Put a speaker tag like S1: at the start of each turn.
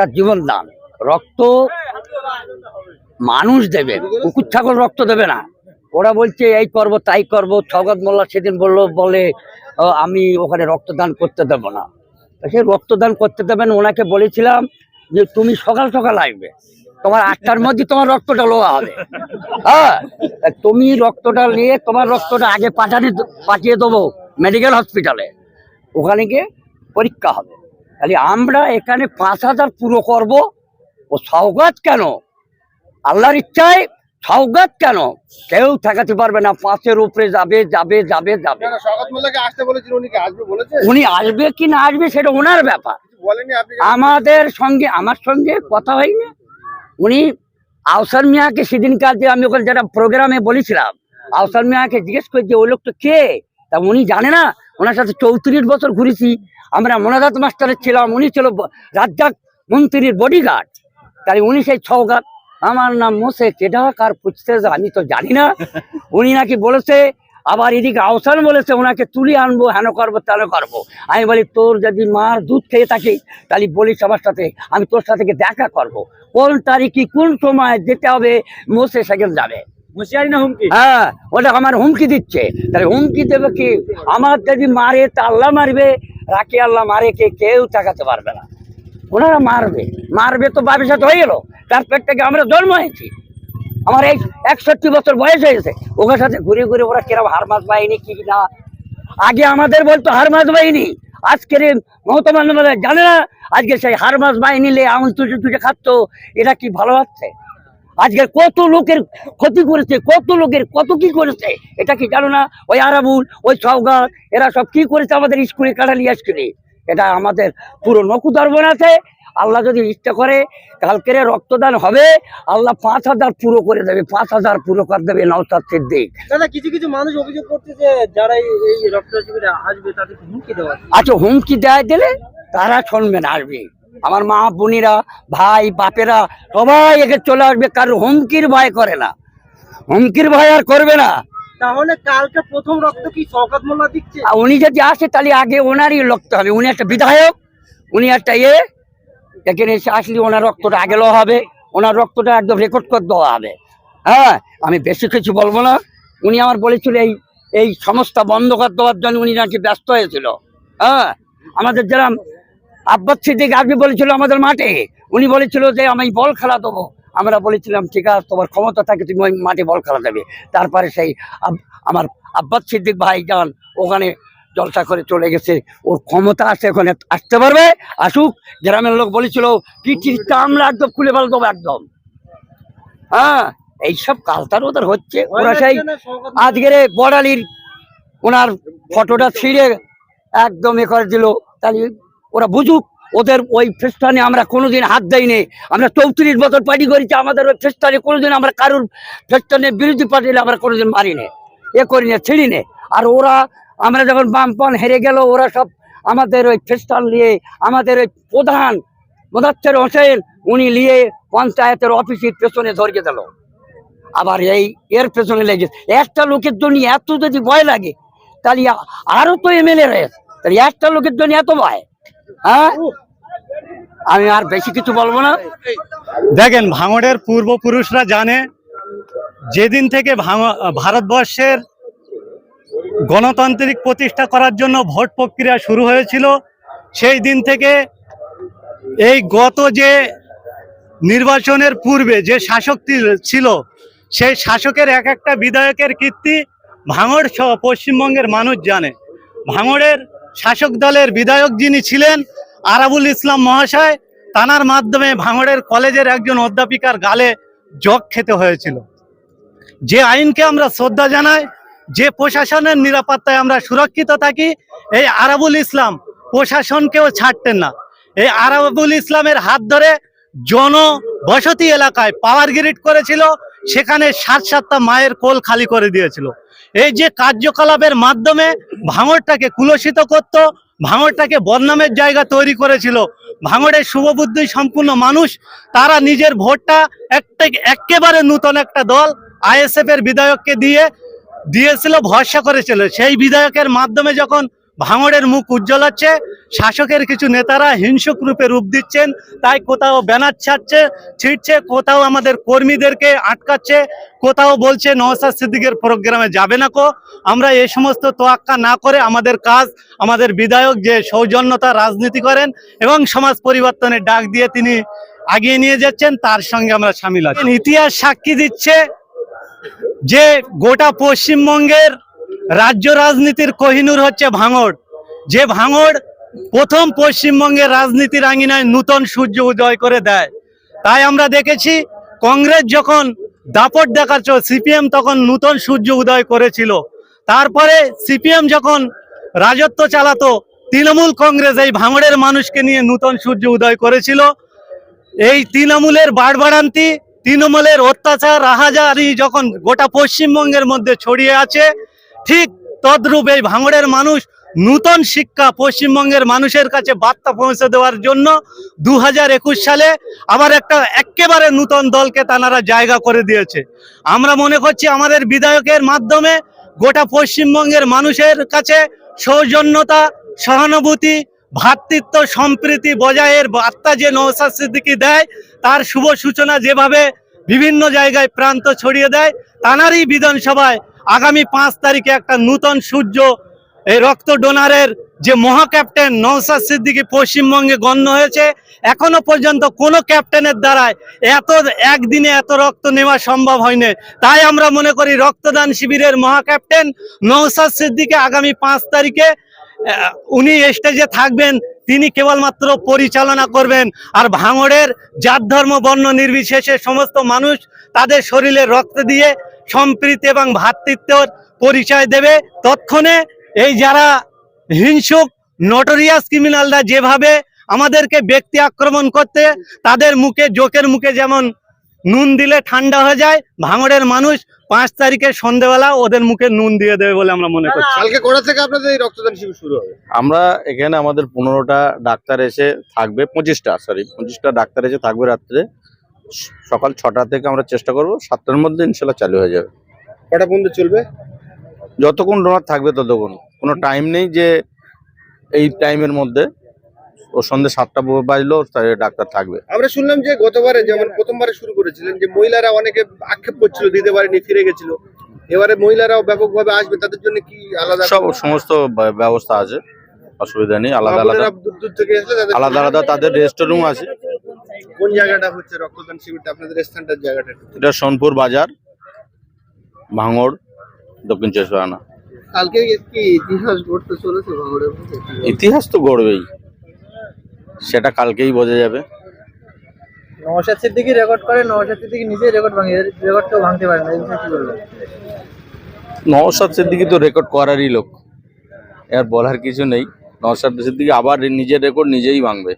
S1: তার জীবন দান রক্ত মানুষ দেবে কুকুর ছাগল রক্ত দেবে না। ওরা বলছে এই করব তাই করব। ছগত মোল্লা সেদিন বলল বলে "ও, আমি ওখানে রক্তদান করতে দেবো না। সে রক্তদান করতে দেবেন ওনাকে বলেছিলাম যে তুমি সকাল সকাল আসবে। তোমার আটটার মধ্যে তোমার রক্তটা লোয়া হবে। হ্যাঁ তুমি রক্তটা নিয়ে তোমার রক্তটা আগে পাঠানে পাঠিয়ে দেবো মেডিকেল হসপিটালে। ওখানে গিয়ে পরীক্ষা হবে। তাহলে আমরা এখানে পাঁচ হাজার পুরো করব। ও সওগাত কেন? আল্লাহর ইচ্ছায় সওগাত কেন? কেউ ঠেকাতে পারবে না পাঁচের উপরে যাবে যাবে যাবে যাবে।
S2: উনি আসবে
S1: কি না আসবে সেটা ওনার ব্যাপার। আমাদের সঙ্গে আমার সঙ্গে কথা হয়নি। উনি আওসার মিয়াকে সেদিনকার যে আমি ওখানে যেটা প্রোগ্রামে বলেছিলাম আওসার মিয়াকে জিজ্ঞেস করি যে ওই লোকটা কে? তা উনি জানে না। ওনার সাথে চৌত্রিশ বছর ঘুরেছি। আমরা মোনাজাত মাস্টারের ছিলাম উনি ছিল রাজ্জাক মন্ত্রীর বডিগার্ড তাই উনি সেই ছগাত আমার নাম মোসে কেডা কার পুছতে আমি তো জানি না। উনি নাকি বলেছে আবার এদিকে আওসান বলেছে ওনাকে তুলে আনব হেন করব তেন করব। আমি বলি তোর যদি মার দুধ খেয়ে থাকি তাহলে বলিস আমার সাথে আমি তোর সাথে দেখা করব। কোন তারিখে কোন সময় যেতে হবে মোসে সেখানে যাবে।
S3: হুঁশিয়ারি না হুমকি?
S1: হ্যাঁ ওটা আমার হুমকি দিচ্ছে। তাহলে হুমকি দেবে কি? আমার যদি মারে তা আল্লাহ মারবে। রাখি আল্লাহ মারে, কে কেউ টাকাতে পারবে না। ওনারা মারবে। মারবে তো বাবির সাথে হয়ে গেলো। তার পেট থেকে আমরা জন্ম হয়েছি আমার এই একষট্টি বছর বয়স হয়েছে। ওদের সাথে ঘুরে ঘুরে ওরা কিরম হার মাছ বাহিনী কি না? আগে আমাদের বলতো হার মাছ বাহিনী। আজকের মহতমান জানে না, আজকে সেই হার মাছ বাহিনী লে আঙুল তুটে তুটে খাচ্তো। এটা কি ভালো হচ্ছে আজকে কত লোকের ক্ষতি করেছে কত লোকের কত কি করেছে এটা কি জানো না? ওই আরাবুল ওই সওগাত এরা সব কি করেছে আমাদের স্কুলে কাটালি স্কুলে এটা আমাদের পুরো নকুদর্বণ আছে। আল্লাহ যদি ইচ্ছা করে কালকের রক্তদান হবে আল্লাহ পাঁচ হাজার পুরো করে দেবে পাঁচ হাজার পুরো করে দেবে নওসাদ সিদ্দিক।
S3: দাদা কিছু কিছু মানুষ অভিযোগ করছে যে যারা এই- এই রক্ত আসবে তাদেরকে হুমকি দেওয়া
S1: আচ্ছা হুমকি দেয় দিলে তারা শুনবে না আসবে। আমার মা বোনেরা ভাই বাপেরা সবাই একে চলে আসবে কারণ হুমকির ভয় করে না। হুমকির ভয় আর করবে না।
S3: তাহলে কালকে প্রথম রক্ত কি শওকত মোল্লা দিচ্ছে?
S1: উনি যদি আসে তাহলে আগে ওনারই লড়তে হবে। উনি একটা বিধায়ক উনি একটা ইয়ে। এখানে এসে আসলে ওনার রক্তটা আগে লওয়া হবে। ওনার রক্তটা একদম রেকর্ড করে দেওয়া হবে। হ্যাঁ আমি বেশি কিছু বলব না। উনি আমার বলেছিল এই এই সংস্থা বন্ধ করে দেওয়ার জন্য উনি নাকি ব্যস্ত হয়েছিল। হ্যাঁ আমাদের যারা আব্বাস সিদ্দিক আজকে বলেছিল আমাদের মাঠে। উনি বলেছিল যে, আমি বল খেলা দেবো। আমরা বলেছিলাম, ঠিক আছে, তোমার ক্ষমতা থাকে, তুমি ওই মাঠে বল খেলা দেবে। তারপরে সেই আমার আব্বাস সিদ্দিক ভাই যান, ওখানে জলসা করে চলে গেছে। ওর ক্ষমতা আছে, ওখানে আসতে পারবে। আসুক, গ্রামের লোক বলেছিল পিঠির চামড়া একদম খুলে ফেল দেবো একদম। হ্যাঁ এইসব কালতার ওদের হচ্ছে। ওরা সেই আজকের বড়ালির ওনার ফটোটা ছিঁড়ে একদম এ করে দিল। তাহলে ওরা বুঝুক, ওদের ওই ফেস্টানে আমরা কোনোদিন হাত দেয়নি আমরা চৌত্রিশ বছর পার্টি করেছি, আমাদের ওই ফেস্টানে কোনোদিন আমরা কারুর ফেস্টানের বিরোধী পার্টিলে আমরা কোনোদিন মারিনি, এ করি না ছিঁড়ি নে আর ওরা, আমরা যখন বামপন হেরে গেল, ওরা সব আমাদের ওই ফেস্টান নিয়ে, আমাদের ওই প্রধান মোদাচ্ছের হোসেন, উনি নিয়ে পঞ্চায়েতের অফিসের পেছনে ধরিয়ে দিল। আবার এই, এর পেছনে লেগে একটা লোকের জন্য এত যদি ভয় লাগে, তাহলে আ- আরও তো এমএলএ রয়েছে। তাহলে একটা লোকের জন্য এত ভয়। হ্যাঁ? আমি আর বেশি কিছু বলব না।
S4: দেখেন, ভাঙড়ের পূর্বপুরুষরা জানে, যেদিন থেকে ভারতবর্ষের গণতান্ত্রিক প্রতিষ্ঠা করার জন্য ভোট প্রক্রিয়া শুরু হয়েছিল, সেই দিন থেকে এই গত যে নির্বাচনের পূর্বে যে শাসক ছিল, সেই শাসকের এক একটা বিধায়কের কীর্তি ভাঙড় সহ পশ্চিমবঙ্গের মানুষ জানে। ভাঙড়ের শাসক দলের বিধায়ক যিনি ছিলেন আরাবুল ইসলাম মহাশয়, তানার মাধ্যমে ভাঙড়ের কলেজের একজন অধ্যাপিকার গালে জগ খেতে হয়েছিল। যে আইনকে আমরা শ্রদ্ধা জানাই, যে প্রশাসনের নিরাপত্তায় আমরা সুরক্ষিত থাকি, এই আরাবুল ইসলাম প্রশাসনকেও ছাড়তেন না। এই আরাবুল ইসলামের হাত ধরে জনবসতি এলাকায় পাওয়ার গ্রিড করেছিল সেখানে সাত সাতটা মায়ের কোল খালি করে দিয়েছিল। এই যে কার্যকলাপের মাধ্যমে ভাঙড়টাকে কুলসিত করত, ভাঙড়টাকে বদনামের জায়গা তৈরি করেছিল। ভাঙড়ের শুভবুদ্ধি সম্পূর্ণ মানুষ, তারা নিজের ভোটটা একটা, একেবারে নূতন একটা দল আইএসএফ এর বিধায়ককে দিয়ে দিয়েছিল, ভরসা করেছিল। সেই বিধায়কের মাধ্যমে যখন ভাঙড়ের মুখ উজ্জ্বল হচ্ছে। শাসকের কিছু নেতারা হিংসুক রূপে রূপ দিচ্ছেন, তাই কোথাও ব্যানার ছাড়ছে ছিটছে কোথাও আমাদের কর্মীদেরকে আটকাচ্ছে, কোথাও বলছে নওসাদ সিদ্দিকের প্রোগ্রামে যাবে না কো। আমরা এই সমস্ত তোয়াক্কা না করে আমাদের কাজ, আমাদের বিধায়ক যে সৌজন্যতা রাজনীতি করেন এবং সমাজ পরিবর্তনের ডাক দিয়ে তিনি আগিয়ে নিয়ে যাচ্ছেন, তার সঙ্গে আমরা সামিল আছি। ইতিহাস সাক্ষী দিচ্ছে যে গোটা পশ্চিমবঙ্গের রাজ্য রাজনীতির কোহিনুর হচ্ছে ভাঙড়। যে ভাঙড় প্রথম পশ্চিমবঙ্গের রাজনীতির আঙিনায় নূতন সূর্য উদয় করে দেয়। তাই আমরা দেখেছি কংগ্রেস যখন দাপট দেখাচ্ছ সিপিএম তখন নূতন সূর্য উদয় করেছিল। তারপরে সিপিএম যখন রাজত্ব চালাতো, তৃণমূল কংগ্রেস এই ভাঙড়ের মানুষকে নিয়ে নূতন সূর্য উদয় করেছিল। এই তৃণমূলের বাড়বাড়ান্তি, তৃণমূলের অত্যাচার রাহাজারি যখন গোটা পশ্চিমবঙ্গের মধ্যে ছড়িয়ে আছে ঠিক তদ্রূপ এই ভাঙড়ের মানুষ নূতন শিক্ষা পশ্চিমবঙ্গের মানুষের কাছে বার্তা পৌঁছে দেওয়ার জন্য দু হাজার একুশ সালে আবার একটা একেবারে নূতন দলকে তানারা জায়গা করে দিয়েছে। আমরা মনে করছি আমাদের বিধায়কের মাধ্যমে গোটা পশ্চিমবঙ্গের মানুষের কাছে সৌজন্যতা, সহানুভূতি, ভ্রাতৃত্ব, সম্প্রীতি বজায়ের বার্তা যে নৌসাদ সিদ্দিকি দেয়, তার শুভ সূচনা যেভাবে বিভিন্ন জায়গায় প্রান্ত ছড়িয়ে দেয়, তানারই বিধানসভায় আগামী পাঁচ তারিখে একটা নূতন সূর্য, এই রক্ত ডোনারের যে মহা ক্যাপ্টেন নৌসাদ সিদ্দিকী পশ্চিমবঙ্গে গণ্য হয়েছে, এখনও পর্যন্ত কোনো ক্যাপ্টেনের দ্বারায় এত, একদিনে এত রক্ত নেওয়া সম্ভব হয়নি। তাই আমরা মনে করি রক্তদান শিবিরের মহা ক্যাপ্টেন নৌসাদ সিদ্দিকে আগামী পাঁচ তারিখে উনি স্টেজে থাকবেন, তিনি কেবলমাত্র পরিচালনা করবেন। আর ভাঙড়ের জাত ধর্ম বর্ণ নির্বিশেষে সমস্ত মানুষ তাদের শরীরে রক্ত দিয়ে সম্প্রীতি এবং ভ্রাতৃত্বর পরিচয় দেবে। তৎক্ষণে এই যারা হিংসুক নটোরিয়াস ক্রিমিনালরা যেভাবে আমাদেরকে ব্যক্তি আক্রমণ করতে তাদের মুখে জোকের মুখে যেমন নুন দিলে ঠান্ডা হয়ে যায় ভাঙড়ের মানুষ পাঁচ তারিখে সন্ধেবেলা ওদের মুখে নুন দিয়ে দেবে বলে আমরা মনে করছি।
S2: কালকে কটা থেকে আপনাদের এই রক্তদান শিবির শুরু হবে?
S5: আমরা এখানে আমাদের পনেরোটা ডাক্তার এসে থাকবে পঁচিশটা সরি পঁচিশটা ডাক্তার এসে থাকবে রাত্রে। সকাল ছটা থেকে আমরা চেষ্টা করব। সাতটার মধ্যে ইনশাল্লাহ চালু হয়ে যাবে।
S2: কটা পর্যন্ত চলবে?
S5: যতক্ষণ ডোনার থাকবে ততক্ষণ। কোনো টাইম নেই যে এই টাইমের মধ্যে। ও সন্ধ্যে সাতটা বাজলো ডাক্তার থাকবে।
S2: আমরা শুনলাম যে গতবারে যেমন প্রথমবারে শুরু করেছিলেন যে মহিলারা অনেকে আক্ষেপ করছিল দিতে পারেনি ফিরে গেছিল। এবারে মহিলারাও ব্যাপকভাবে আসবে তাদের জন্য কি আলাদা
S5: সব সমস্ত ব্যবস্থা আছে অসুবিধা নেই আলাদা আলাদা।
S2: দূর দূর থেকে
S5: আলাদা আলাদা তাদের রেস্ট রুম আছে।
S2: কোন জায়গাটা হচ্ছে রক্তদান শিবিরটা? আপনাদের স্থানটার জায়গাটা
S5: এটা সোনপুর বাজার ভাঙড় দক্ষিণ চব্বিশ পরগনা।
S2: কালকে কি ইতিহাস ঘটতে চলেছে ভাঙড়ের মধ্যে?
S5: ইতিহাস তো গড়বেই। সেটা কালকেই বোঝা যাবে।
S3: নওশাদ সিদ্দিকি রেকর্ড করে নওশাদ সিদ্দিকি নিজেই রেকর্ড ভাঙে রেকর্ড কেউ ভাঙতে পারে না এই বিষয়ে কি বলবেন?
S5: নওশাদ সিদ্দিকি তো রেকর্ড করারই লোক। এর বলার কিছু নেই। নওশাদ সিদ্দিকি আবার নিজের রেকর্ড নিজেই ভাঙবে।